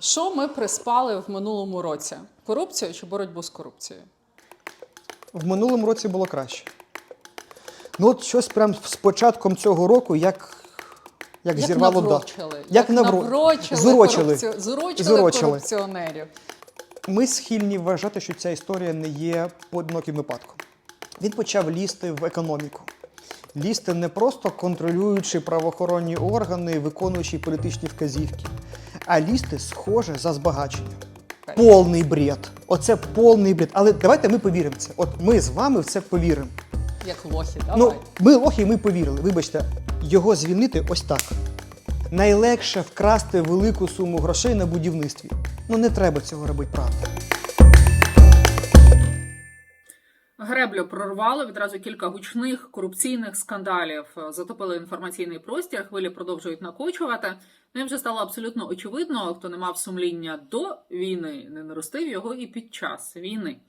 Що ми приспали в минулому році? Корупцію чи боротьбу з корупцією? В минулому році було краще. Ну, от щось прям з початком цього року, як, як, зірвало дах. наврочили, Як навро- наврочили, зурочили. корупці- зурочили, Зурочили. корупціонерів. Ми схильні вважати, що ця історія не є поодиноким випадком. Він почав лізти в економіку. Лізти не просто контролюючи правоохоронні органи, виконуючи політичні вказівки, а лізти, схоже, за збагачення. Повний бред. Оце повний бред. Але давайте ми повіримо в це. От ми з вами в це повіримо. Як лохи, давай. Ну, ми лохи, ми повірили. Вибачте, його звільнити ось так. Найлегше вкрасти велику суму грошей на будівництві. Ну не треба цього робити, правда. Греблю прорвало відразу кілька гучних корупційних скандалів. Затопили інформаційний простір. Хвилі продовжують накочувати. Ну і вже стало абсолютно очевидно, хто не мав сумління до війни, не наростив його і під час війни.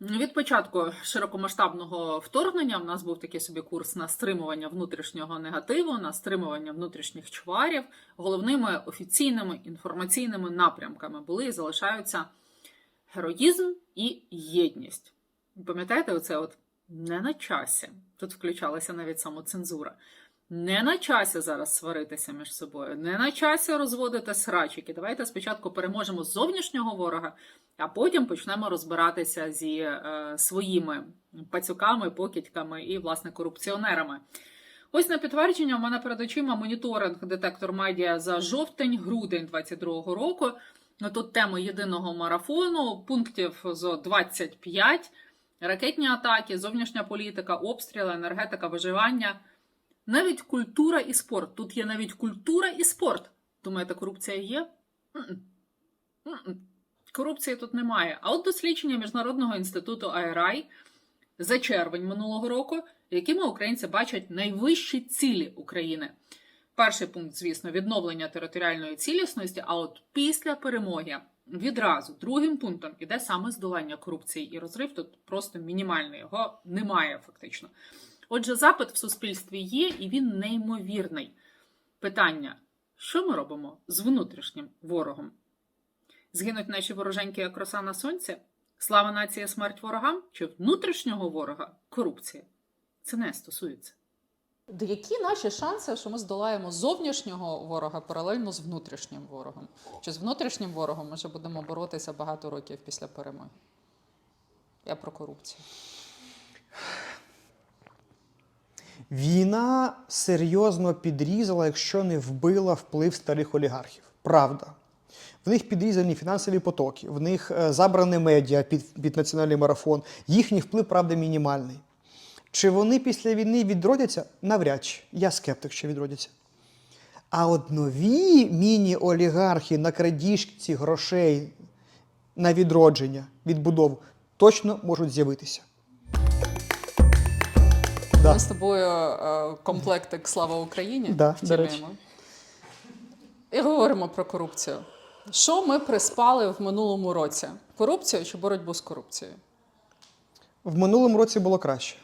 Від початку широкомасштабного вторгнення в нас був такий собі курс на стримування внутрішнього негативу, на стримування внутрішніх чварів. Головними офіційними інформаційними напрямками були і залишаються героїзм і єдність. Пам'ятаєте, оце от не на часі. Тут включалася навіть самоцензура. Не на часі зараз сваритися між собою, не на часі розводити срачики. Давайте спочатку переможемо зовнішнього ворога, а потім почнемо розбиратися зі е, своїми пацюками, покидьками і, власне, корупціонерами. Ось на підтвердження в мене перед очима моніторинг детектор медіа за жовтень-грудень 22-го року. Ну, Тут тема єдиного марафону, пунктів зо 25, ракетні атаки, зовнішня політика, обстріли, енергетика, виживання. Навіть культура і спорт. Тут є навіть культура і спорт. Думаєте, корупція є? Корупції тут немає. А от дослідження Міжнародного інституту АРАЙ за червень минулого року, якими українці бачать найвищі цілі України. Перший пункт, звісно, відновлення територіальної цілісності, а от після перемоги відразу другим пунктом іде саме здолання корупції і розрив тут просто мінімальний, його немає фактично. Отже, запит в суспільстві є, і він неймовірний. Питання: що ми робимо з внутрішнім ворогом? Згинуть наші вороженьки, як роса на сонці? Слава нації, смерть ворогам? Чи внутрішнього ворога корупція? Це не стосується. Які наші шанси, що ми здолаємо зовнішнього ворога паралельно з внутрішнім ворогом? Чи з внутрішнім ворогом ми ще будемо боротися багато років після перемоги? Я про корупцію. Війна серйозно підрізала, якщо не вбила вплив старих олігархів. Правда. В них підрізані фінансові потоки, в них е, забране медіа під, під національний марафон. Їхній вплив, правда, мінімальний. Чи вони після війни відродяться? Навряд чи. Я скептик, що відродяться. А от нові міні-олігархи на крадіжці грошей на відродження, відбудову точно можуть з'явитися. Да. Ми з тобою е, комплектик Слава Україні Да, втілюємо. І говоримо про корупцію. Що ми приспали в минулому році? Корупцію чи боротьбу з корупцією? В минулому році було краще.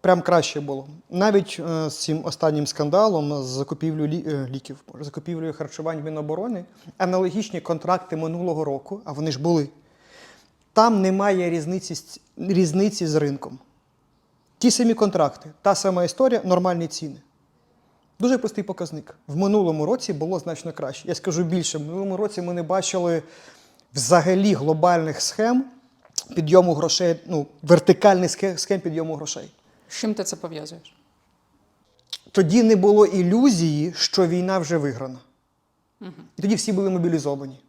Прям краще було. Навіть е, з цим останнім скандалом з закупівлею лі, е, ліків, закупівлею харчувань Міноборони, аналогічні контракти минулого року, а вони ж були. Там немає різниці, різниці з ринком. Ті самі контракти, та сама історія, нормальні ціни. Дуже простий показник. В минулому році було значно краще. Я скажу більше, в минулому році ми не бачили взагалі глобальних схем підйому грошей, ну, вертикальних схем підйому грошей. З чим ти це пов'язуєш? Тоді не було ілюзії, що війна вже виграна. І тоді всі були мобілізовані.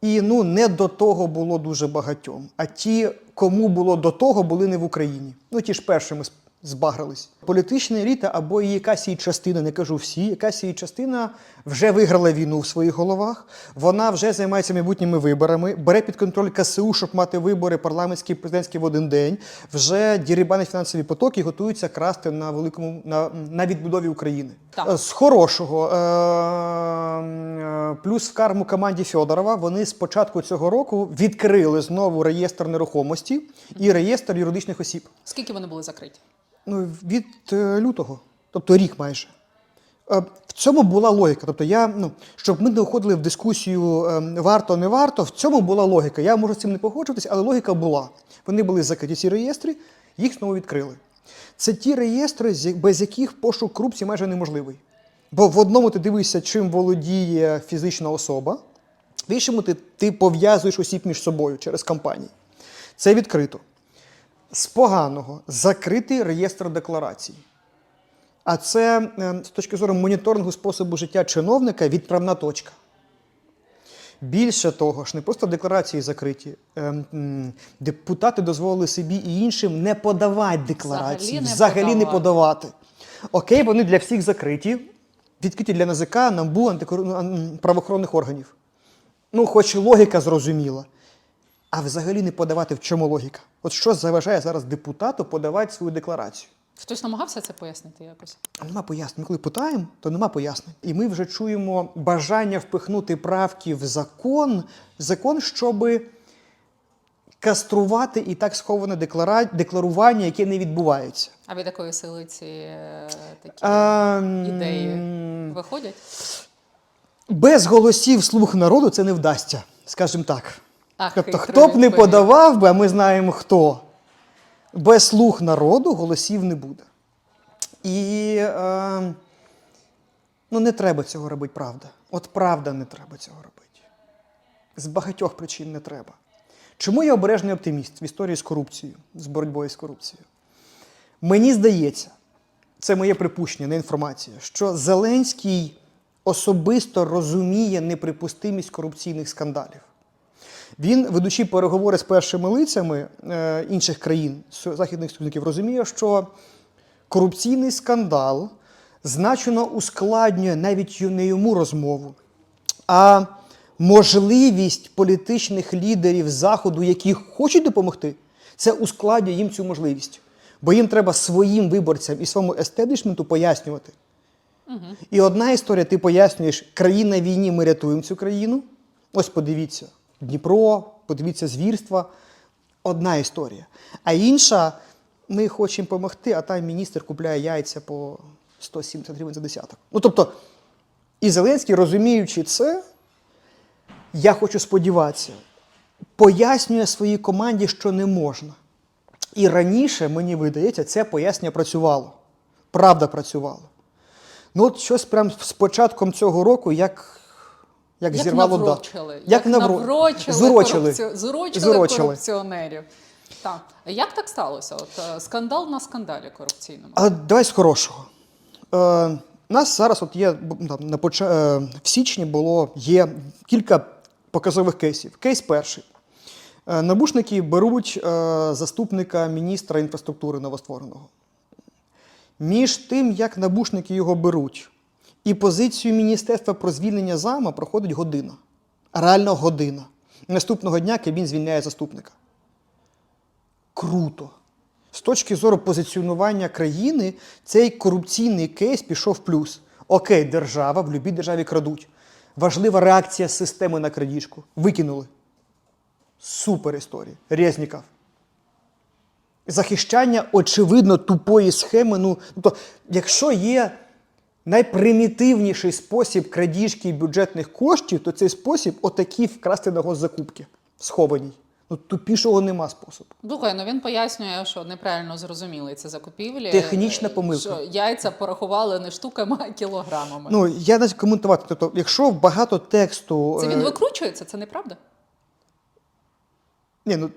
І ну, не до того було дуже багатьом. А ті, кому було до того, були не в Україні. Ну, ті ж першими збагрались. Політична еліта або її якась її частина, не кажу всі, якась її частина вже виграла війну в своїх головах. Вона вже займається майбутніми виборами, бере під контроль КСУ, щоб мати вибори парламентські президентські в один день. Вже дірібанить фінансові потоки і готуються красти на великому на, на відбудові України. Так. З хорошого е, е, плюс в карму команді Федорова вони з початку цього року відкрили знову реєстр нерухомості і реєстр юридичних осіб. Скільки вони були закриті? Ну, від е, лютого, тобто рік майже. Е, В цьому була логіка. Тобто, я, ну, щоб ми не уходили в дискусію е, варто, не варто, в цьому була логіка. Я можу з цим не погоджуватися, але логіка була. Вони були закриті ці реєстри, їх знову відкрили. Це ті реєстри, без яких пошук корупції майже неможливий. Бо в одному ти дивишся, чим володіє фізична особа, в іншому ти, ти пов'язуєш осіб між собою через компанії. Це відкрито. З поганого закритий реєстр декларацій. А це е, з точки зору моніторингу способу життя чиновника відправна точка. Більше того ж, не просто декларації закриті. е, Депутати дозволили собі і іншим не подавати декларації, Взагалі не взагалі не подавати. Окей, вони для всіх закриті, відкриті для НАЗК, НАБУ, антикор- правоохоронних органів. Ну, хоч логіка зрозуміла. А взагалі не подавати в чому логіка? От що заважає зараз депутату подавати свою декларацію? Хтось намагався це пояснити якось? Нема пояснень. Ми коли питаємо, то нема пояснень. І ми вже чуємо бажання впихнути правки в закон, закон, щоб каструвати і так сховане деклара... декларування, яке не відбувається. А від якої сили ці е, такі А, ідеї виходять? Без голосів слух народу це не вдасться, скажімо так. Ах, тобто, хто б не подавав би, а ми знаємо хто. Без слух народу голосів не буде. І е, ну, не треба цього робити, правда. От правда, не треба цього робити. З багатьох причин не треба. Чому я обережний оптиміст в історії з корупцією, з боротьбою з корупцією? Мені здається, це моє припущення, не інформація, що Зеленський особисто розуміє неприпустимість корупційних скандалів. Він, ведучи переговори з першими лицями е, інших країн, західних союзників, розуміє, що корупційний скандал значно ускладнює навіть не йому розмову, а можливість політичних лідерів Заходу, які хочуть допомогти, це ускладнює їм цю можливість. Бо їм треба своїм виборцям і своєму естеблішменту пояснювати. І одна історія, ти пояснюєш, країна війні, ми рятуємо цю країну. Ось подивіться, Дніпро, подивіться звірства. Одна історія. А інша, ми хочемо допомогти, а там міністр купляє яйця по 170 гривень за десяток. Ну тобто, і Зеленський, розуміючи це, я хочу сподіватися, пояснює своїй команді, що не можна. І раніше, мені видається, це пояснення працювало. Правда працювало. Ну, от щось прям з початком цього року, як, як, Як зірвало наврочили, Як навро- наврочили, Зурочили. корупці- зурочили, Зурочили. корупціонерів. Так. Як так сталося? От е, скандал на скандалі корупційному. Але давай з хорошого. Е, нас зараз от є там, на поча... е, в січні було є кілька показових кейсів. Кейс перший. Е, набушники беруть е, заступника міністра інфраструктури новоствореного. Між тим, як набушники його беруть, і позицію міністерства про звільнення зама проходить година. Реально година. Наступного дня Кабмін звільняє заступника. Круто. З точки зору позиціонування країни, цей корупційний кейс пішов в плюс. Окей, держава, в будь-якій державі крадуть. Важлива реакція системи на крадіжку. Викинули. Супер історія. Резніков. Захищання, очевидно, тупої схеми. Ну, тобто, якщо є найпримітивніший спосіб крадіжки бюджетних коштів, то цей спосіб отакі вкрасти на госзакупки, схованій. Ну, тупішого нема способу. Слухай, ну він пояснює, що неправильно зрозуміли ці закупівлі. Технічна е, помилка. Що яйця порахували не штуками, а кілограмами. Ну, я навіть коментувати. Тобто, якщо багато тексту. це він е, викручується, це неправда? Ні, ну,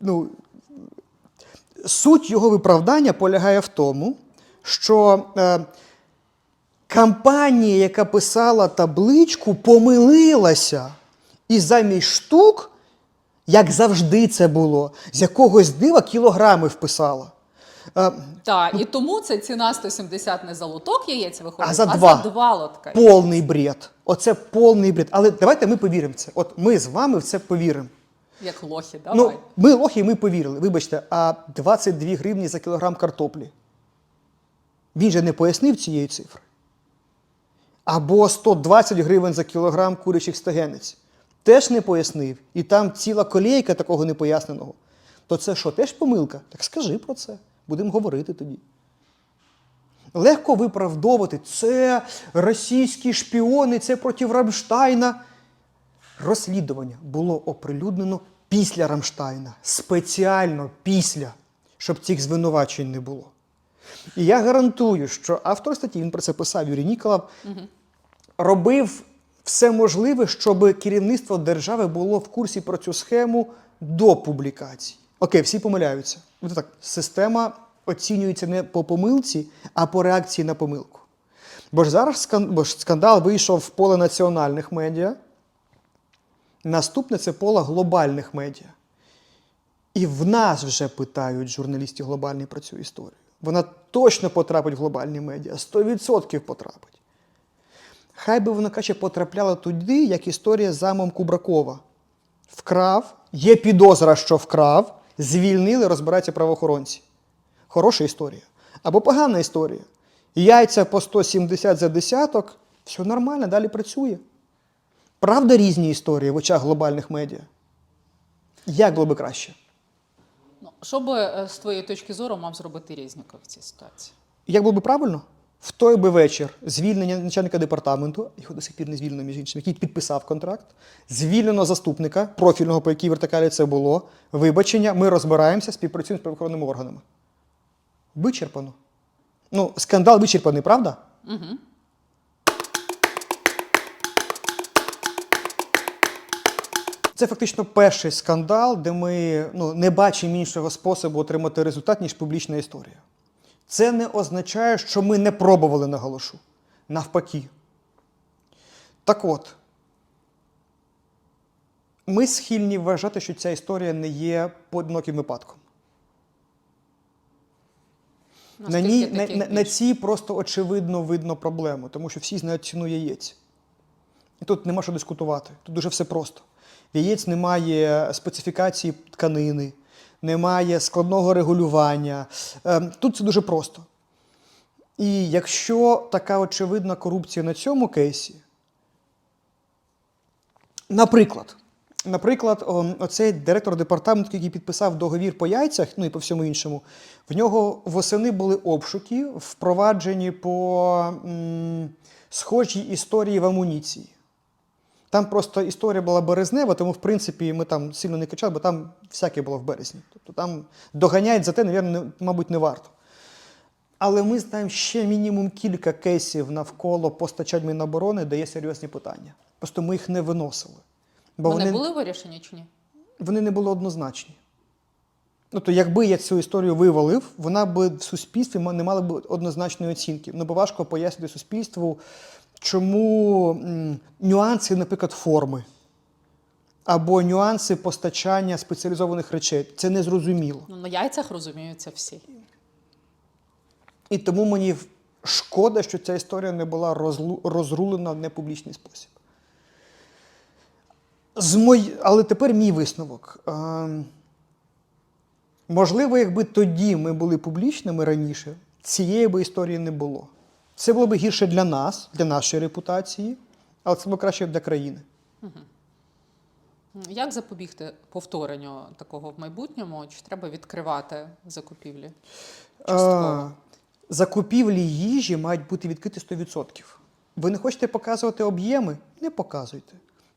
ну, суть його виправдання полягає в тому, що е, компанія, яка писала табличку, помилилася. І замість штук, як завжди це було, з якогось дива кілограми вписала. Е, Так, і тому це ціна 170 не за лоток яєць виходить, А за два. за два лотка. повний бред. Оце повний бред. Але давайте ми повіримо в це. От ми з вами в це повіримо. Як лохи, давай. Ну, ми лохи, ми повірили. Вибачте, а 22 гривні за кілограм картоплі. Він же не пояснив цієї цифри. Або 120 гривень за кілограм курячих стегенець. Теж не пояснив. І там ціла колійка такого непоясненого. То це що, теж помилка? Так скажи про це. Будемо говорити тоді. Легко виправдовувати, це російські шпіони, це проти Рамштайна. Розслідування було оприлюднено після Рамштайна, спеціально після, щоб цих звинувачень не було. І я гарантую, що автор статті, він про це писав Юрій Ніколов, робив все можливе, щоб керівництво держави було в курсі про цю схему до публікації. Окей, всі помиляються. От так, система оцінюється не по помилці, а по реакції на помилку. Бо ж зараз скандал вийшов в поле національних медіа. Наступне це поле глобальних медіа. І в нас вже питають журналістів глобальні про цю історію. Вона точно потрапить в глобальні медіа, 100% потрапить. Хай би вона краще потрапляла туди, як історія з замом Кубракова. Вкрав, є підозра, що вкрав, звільнили, розбираються правоохоронці. Хороша історія. Або погана історія. Яйця по 170 за десяток, все нормально, далі працює. Правда, різні історії в очах глобальних медіа. Як було би краще? Ну, що би е, з твоєї точки зору мав зробити Резніков в цій ситуації? Як було би правильно? В той би вечір звільнення начальника департаменту, його до сих пір не звільнено, між іншим, який підписав контракт, звільнено заступника профільного, по якій вертикалі це було, вибачення, ми розбираємося, співпрацюємо з правоохоронними органами. Вичерпано. Ну, скандал вичерпаний, правда? Угу. Це фактично перший скандал, де ми ну, не бачимо іншого способу отримати результат, ніж публічна історія. Це не означає, що ми не пробували наголошу. Навпаки. Так от, ми схильні вважати, що ця історія не є поодиноким випадком. На, ній, на, на, на цій просто очевидно видно проблему, тому що всі знають ціну яєць. І тут нема що дискутувати. Тут дуже все просто. В яєць немає специфікації тканини, немає складного регулювання. Ем, Тут це дуже просто. І якщо така очевидна корупція на цьому кейсі, наприклад, наприклад, оцей директор департаменту, який підписав договір по яйцях, ну і по всьому іншому, в нього восени були обшуки, впроваджені по м, схожій історії в амуніції. Там просто історія була березнева, тому в принципі ми там сильно не кричали, бо там всяке було в березні. Тобто там доганяють за те, навірно, не- мабуть, не варто. Але ми знаємо ще мінімум кілька кейсів навколо постачань Міноборони, де є серйозні питання. Просто ми їх не виносили. Бо Вони, вони, були вирішені чи ні? вони не були однозначні. Ну, то якби я цю історію вивалив, вона би в суспільстві не мала б однозначної оцінки. Ну, бо важко пояснити суспільству, чому нюанси, наприклад, форми або нюанси постачання спеціалізованих речей. Це незрозуміло. Ну, на яйцях розуміються всі. І тому мені шкода, що ця історія не була розрулена в непублічний спосіб. З мой... Але тепер мій висновок. Ем, Можливо, якби тоді ми були публічними раніше, цієї би історії не було. Це було б гірше для нас, для нашої репутації, але це було краще для країни. Як запобігти повторенню такого в майбутньому? Чи треба відкривати закупівлі? Е, Закупівлі їжі мають бути відкриті 100%. Ви не хочете показувати об'єми? Не показуйте.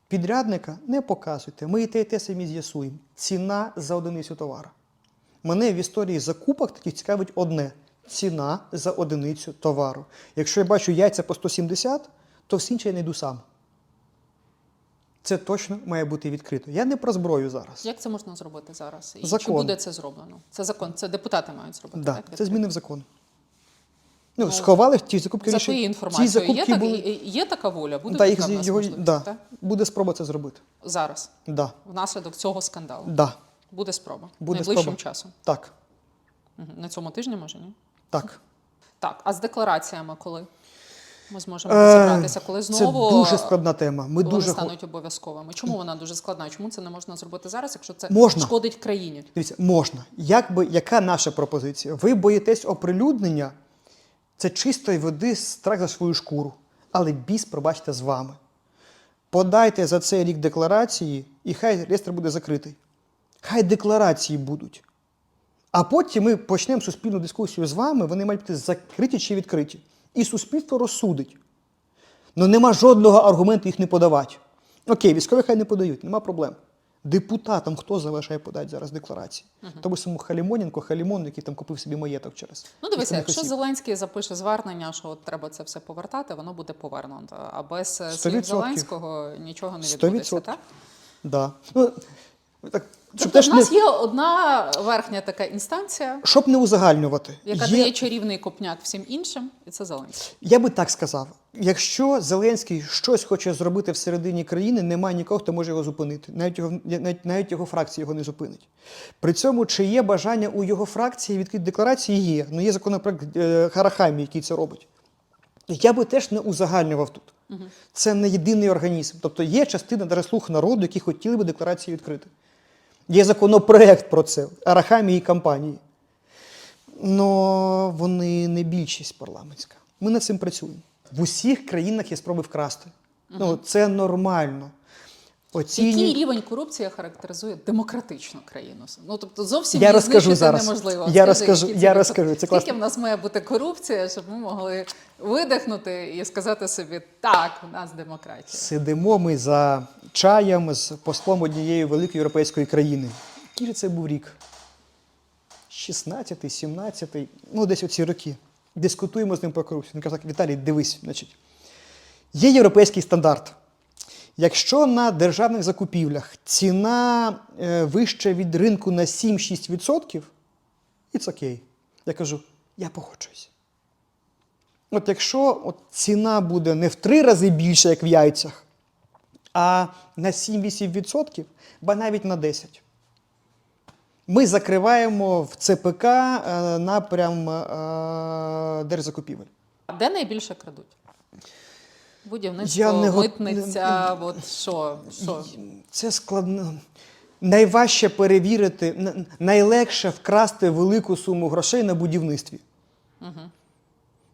Підрядника не показуйте. Ми і те, і те самі з'ясуємо. Ціна за одиницю товару. Мене в історії закупок таких цікавить одне: ціна за одиницю товару. Якщо я бачу яйця по 170, то все інше я не йду сам. Це точно має бути відкрито. Я не про зброю зараз. Як це можна зробити зараз? І чи буде це зроблено? Це закон, це депутати мають зробити. Да, так? це зміни в закон. Ну, Ну, сховали ті закупки За твоєю ті інформацією, є, закупки так, були. є, є така воля? Буде Да, їх, його, да, буде спроба це зробити. Зараз, Да, внаслідок цього скандалу. да, Буде спроба. Буде Найближчим спроба. часом. так, Мгм. На цьому тижні, може, ні? Так. Так, а з деклараціями коли? Ми зможемо Е, розібратися, коли знову Це дуже складна тема. Ми вони дуже стануть обов'язковими. Чому вона дуже складна? Чому це не можна зробити зараз, якщо це Можна. шкодить країні? Дивіться, можна. Як би, яка наша пропозиція? Ви боїтесь оприлюднення, це чистої води страх за свою шкуру. Але біс, пробачте, з вами. Подайте за цей рік декларації, і хай реєстр буде закритий. Хай декларації будуть. А потім ми почнемо суспільну дискусію з вами, вони мають бути закриті чи відкриті. І суспільство розсудить. Ну нема жодного аргументу їх не подавати. Окей, військові хай не подають, нема проблем. Депутатам хто залишає подати зараз декларації? Тому самому Халімоненко, Халімон, який там купив собі маєток через. Ну, дивися, якщо осіб. Зеленський запише звернення, що от треба це все повертати, воно буде повернуто. А без слів. Зеленського нічого не відбудеться, так? Да. Ну, так, щоб, Тобто в нас не, є одна верхня така інстанція, щоб не узагальнювати. яка є, дає чарівний копняк всім іншим, і це Зеленський. Я би так сказав: якщо Зеленський щось хоче зробити всередині країни, немає нікого, хто може його зупинити. Навіть його, навіть, навіть його фракція його не зупинить. При цьому, чи є бажання у його фракції відкрити декларації, є. Ну є законопроект е, Харахамі, який це робить. Я би теж не узагальнював тут. Це не єдиний організм. Тобто є частина слух народу, які хотіли би декларації відкрити. Є законопроект про це, Арахамі і компанії. Но вони не більшість парламентська. Ми над цим працюємо. В усіх країнах є спроби вкрасти. Ну, це нормально. Оцінюють- Який рівень корупції характеризує демократичну країну? Ну тобто зовсім Я розкажу зараз. неможливо. Я Скажи, розкажу, які це я розкажу, це Скільки в нас має бути корупція, щоб ми могли видихнути і сказати собі, так, у нас демократія. Сидимо ми за чаєм з послом однієї великої європейської країни. Який це був рік? 16-й, 17-й, ну десь оці роки. Дискутуємо з ним про корупцію. Він каже, так, Віталій, дивись, значить, є європейський стандарт. Якщо на державних закупівлях ціна е, вища від ринку на 7-6%, it's окей. Я кажу, я погоджуюся. От якщо от ціна буде не в три рази більше, як в яйцях, а на 7-8%, ба навіть на 10%. Ми закриваємо в ЦПК е, напрям е, держзакупівель. А Де найбільше крадуть? Будівництво, Я не го- митниця, от що? що? Це складно. Найважче перевірити, н- найлегше вкрасти велику суму грошей на будівництві.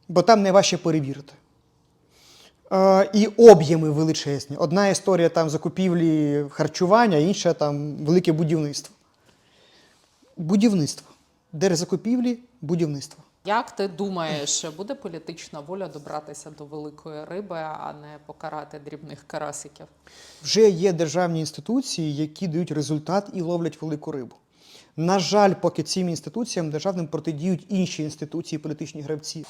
Бо там найважче перевірити. Е, і об'єми величезні. Одна історія там закупівлі харчування, інша там велике будівництво. Будівництво. Держзакупівлі, будівництво. Як ти думаєш, буде політична воля добратися до великої риби, а не покарати дрібних карасиків? Вже є державні інституції, які дають результат і ловлять велику рибу. На жаль, поки цим інституціям державним протидіють інші інституції, політичні гравці.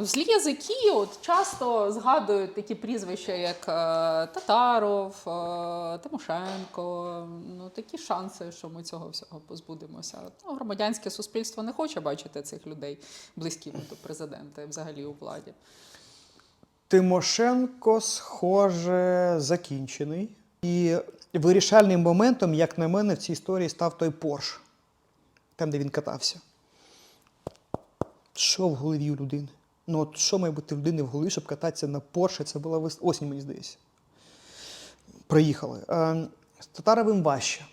Злі язики от, часто згадують такі прізвища, як е, Татаров, е, Тимошенко. Ну, такі шанси, що ми цього всього позбудемося. Ну, громадянське суспільство не хоче бачити цих людей близькими до президента і взагалі у владі. Тимошенко, схоже, закінчений. І вирішальним моментом, як на мене, в цій історії став той Порш, там, де він катався. Що в голові у людини? Ну, от що має бути в людини в голові, щоб кататися на Порше? Це була осінь, мені здається. Приїхали. Е, З Татаровим важче.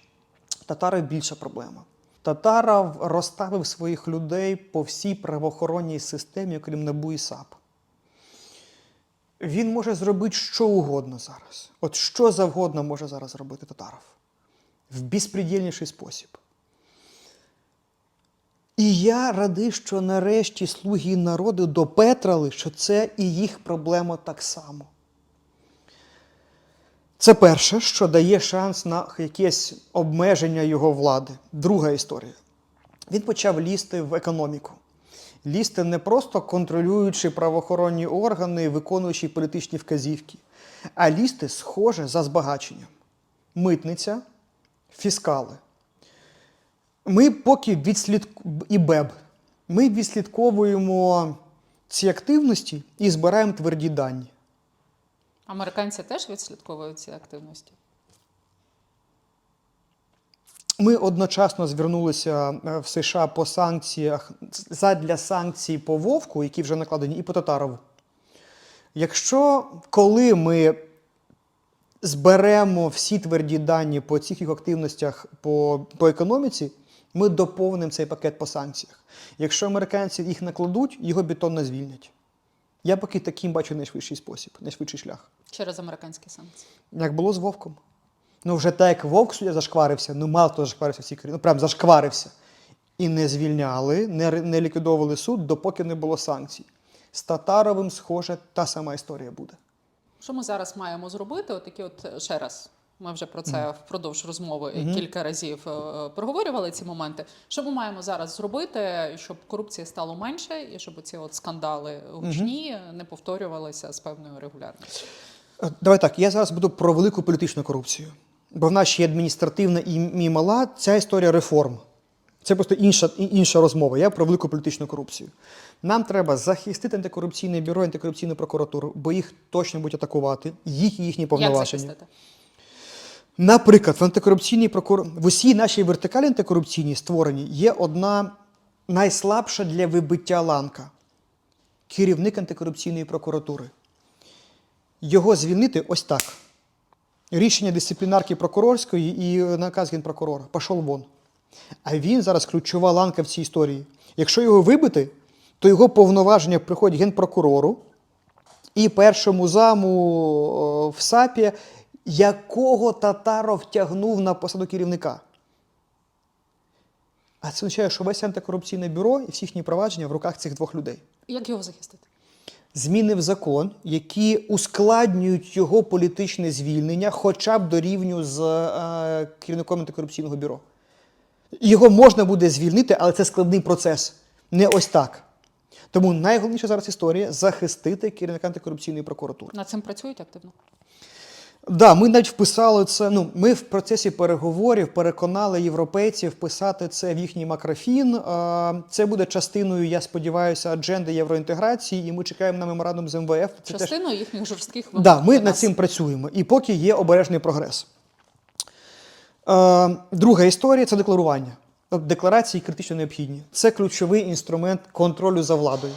Татаров більша проблема. Татаров розставив своїх людей по всій правоохоронній системі, окрім НАБУ і САП. Він може зробити що угодно зараз. От що завгодно може зараз зробити Татаров. В безпредельніший спосіб. І я радий, що нарешті слуги народу допетрали, що це і їх проблема так само. Це перше, що дає шанс на якесь обмеження його влади. Друга історія. Він почав лізти в економіку. Лізти не просто контролюючи правоохоронні органи, виконуючи політичні вказівки, а лізти схоже за збагаченням. Митниця, фіскали. Ми поки відслідку... і БЕБ. Ми відслідковуємо ці активності і збираємо тверді дані. Американці теж відслідковують ці активності. Ми одночасно звернулися е, в США по санкціях задля санкцій по Вовку, які вже накладені, і по Татарову. Якщо коли ми зберемо всі тверді дані по цих їх активностях по, по економіці, ми доповнимо цей пакет по санкціях. Якщо американці їх накладуть, його бетонно звільнять. Я поки таким бачу найшвидший спосіб, найшвидший шлях. Через американські санкції. Як було з Вовком. Ну, вже так, як Вовк судя зашкварився, ну мало хто зашкварився в цій країні, ну прям зашкварився. і не звільняли, не, не ліквідовували суд, допоки не було санкцій. З Татаровим, схоже, та сама історія буде. Що ми зараз маємо зробити? Отакі, от е, ще раз. Ми вже про це впродовж розмови кілька разів е, проговорювали ці моменти. Що ми маємо зараз зробити, щоб корупції стало менше, і щоб ці от скандали гучні не повторювалися з певною регулярністю? Е, Давай так, я зараз буду про велику політичну корупцію. Бо в нас ще є адміністративна і мала. Ця історія реформ. Це просто інша, інша розмова. Я про велику політичну корупцію. Нам треба захистити антикорупційне бюро, антикорупційну прокуратуру, бо їх точно будуть атакувати, їх і їхні Як повноваження. захистити? Наприклад, в антикорупційній прокур... в усій нашій вертикалі антикорупційній створеній є одна найслабша для вибиття ланка керівник антикорупційної прокуратури. Його звільнити ось так. Рішення дисциплінарки прокурорської і наказ генпрокурора. Пішов вон. А він зараз ключова ланка в цій історії. Якщо його вибити, то його повноваження приходять генпрокурору і першому заму в САПі, якого Татаров тягнув на посаду керівника. А це означає, що весь антикорупційне бюро і всі їхні провадження в руках цих двох людей. Як його захистити? Зміни в закон, які ускладнюють його політичне звільнення, хоча б до рівню з е, керівником антикорупційного бюро. Його можна буде звільнити, але це складний процес. Не ось так. Тому найголовніша зараз історія захистити керівника антикорупційної прокуратури. Над цим працюють активно? Да, ми навіть вписали це. Ну, ми в процесі переговорів переконали європейців вписати це в їхній макрофін. Це буде частиною, я сподіваюся, адженди євроінтеграції, і ми чекаємо на меморандум з МВФ. Це теж Частиною їхніх жорстких вимог. Да, ми над нас. цим працюємо. І поки є обережний прогрес. Друга історія це декларування. Декларації критично необхідні. Це ключовий інструмент контролю за владою.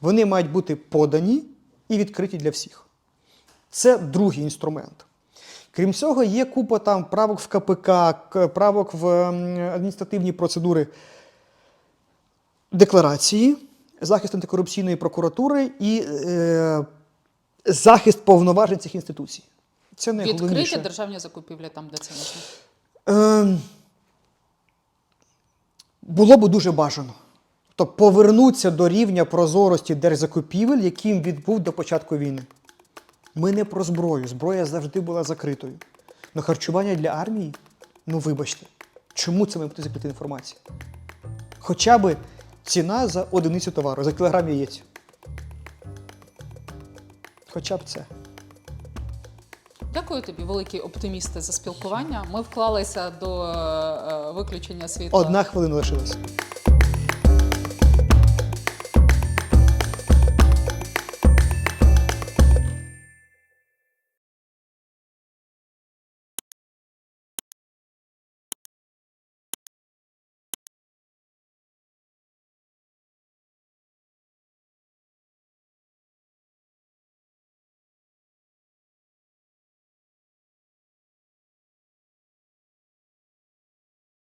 Вони мають бути подані і відкриті для всіх. Це другий інструмент. Крім цього, є купа там правок в КПК, правок в адміністративні процедури декларації, захист антикорупційної прокуратури і е, захист повноважень цих інституцій. Це найголовніше. Відкриті державні закупівлі там, де це можна. Ем, було б дуже бажано. Тобто повернутися до рівня прозорості держзакупівель, яким він був до початку війни. Ми не про зброю. Зброя завжди була закритою. Но харчування для армії, ну вибачте, чому це має бути закрита інформація? Хоча б ціна за одиницю товару, за кілограм яєць. Хоча б це. Дякую тобі, великі оптимісти, за спілкування. Ми вклалися до е, виключення світла. Одна хвилина лишилась.